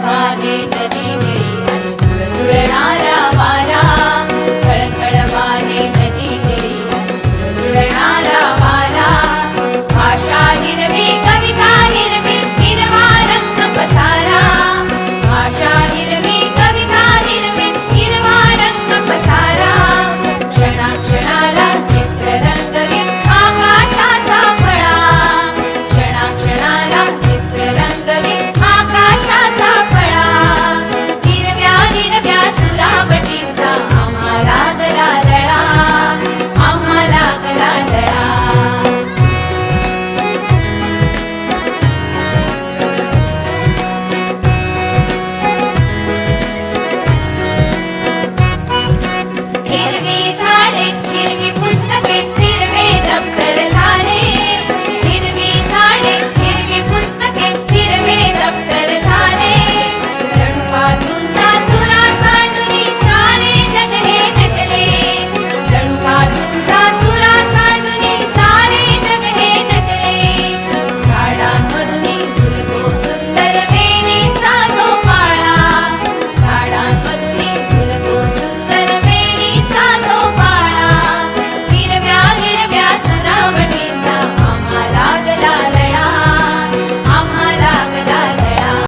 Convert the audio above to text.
भाषेत नदी मेरी आणि तुळ तुळणार